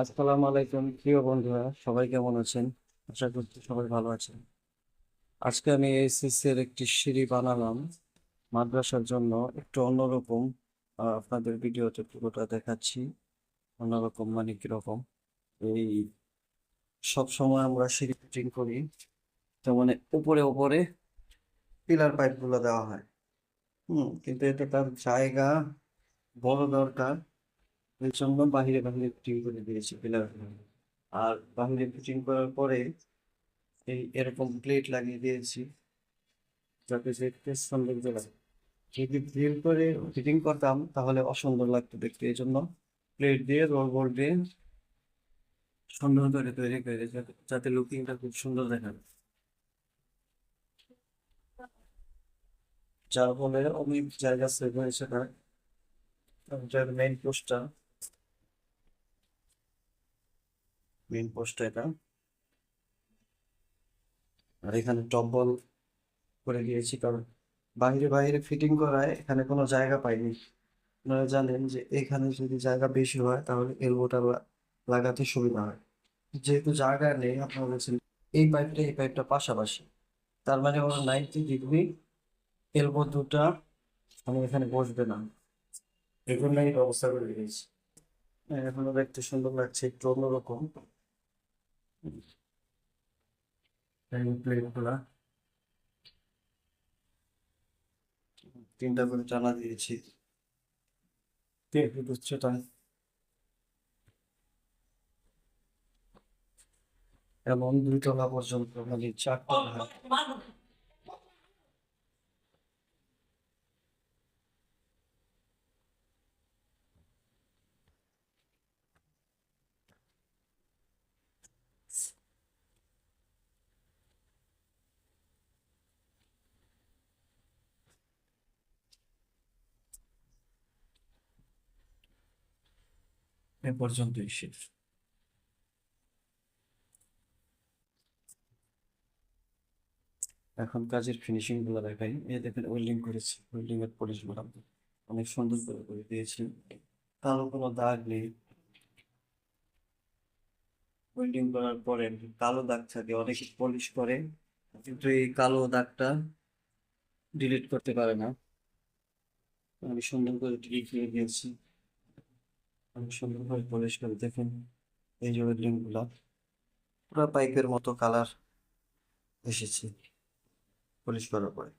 আসসালামু আলাইকুম। প্রিয় বন্ধুরা? সবাই কেমন আছেন? আশা করছি সবাই ভালো আছেন। আজকে আমি এসএসসি এর একটি সিঁড়ি বানালাম। মাদ্রাসার জন্য একটু অন্যরকম আপনাদের ভিডিওতে পুরোটা দেখাচ্ছি। অন্যরকম মানে কীরকম? এই সব সময় আমরা সিঁড়ি ফিটিং করি। তো মানে উপরে উপরে পিলার পাইপগুলো দেওয়া হয়। হুম, কিন্তু এটা তার জায়গা বড় দরকার। এর জন্য বাহিরে বাহিরে ফিটিং করে দিয়েছি পিলার আর বাহিরে ফিটিং করার পরে এই এরকম প্লেট লাগিয়ে দিয়েছি। যাতে দেখতে সৌন্দর্য লাগে। যদি ড্রিল করে ফিটিং করতাম, তাহলে অসুন্দর লাগতো দেখতে। এই জন্য প্লেট দিয়ে রোল বোর্ড দিয়ে সুন্দর করে তৈরি করে, যাতে লুকিংটা খুব সুন্দর দেখাবে যার ফলে অনেক জায়গা সেভ হয়েছে এটার মেইন পোস্টটা মেইন পোস্টটা এটা। আর এখানে টম্বল করে দিয়েছি, কারণ বাইরে বাইরে ফিটিং করায় এখানে কোনো জায়গা পাইনি। আপনারা জানেন যে এখানে যদি জায়গা বেশি হয়, তাহলে এলবোটা লাগাতে সুবিধা হয়। যেহেতু জায়গা নেই, আপনারা বলছেন এই পাইপটা এই পাইপটা পাশাপাশি। তার মানে ওরা নাইনটি ডিগ্রি এলবো দুটা আমি এখানে বসবে না। এগুলোই ব্যবস্থা করে দিয়েছি। এখনও দেখতে সুন্দর লাগছে, একটু অন্যরকম। প্লেটগুলা তিনটা করে টানা দিয়েছি। তিন ফুট উচ্চতা। এমন দুই তলা পর্যন্ত মানে চারটা এ পর্যন্তই শেষ। এখন কাজের ফিনিশিংগুলো দেখাই। এই দেখেন ওয়েল্ডিং করেছি ওয়েল্ডিং এর পলিশগুলো। অনেক সুন্দর করে করে দিয়েছি। কালো কোনো দাগ নেই। ওয়েল্ডিং করার পরে কালো দাগ থাকে, অনেকে পলিশ করে, কিন্তু এই কালো দাগটা ডিলিট করতে পারে না। আমি সুন্দর করে ডিলিট করে দিয়েছি। আমি সুন্দর করে পলিশ করে দেখেন এই যে ওয়েল্ডিংগুলা। পুরো পাইপের মতো কালার এসেছে। পলিশ করার পরে।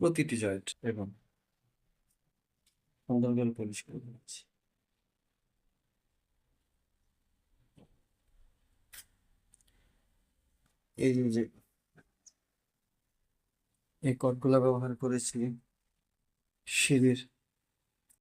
প্রতিটি জয়েন্ট এবং সুন্দর পলিশ করে দিচ্ছি এই যে এই কটগুলা ব্যবহার করেছি, সিঁড়ির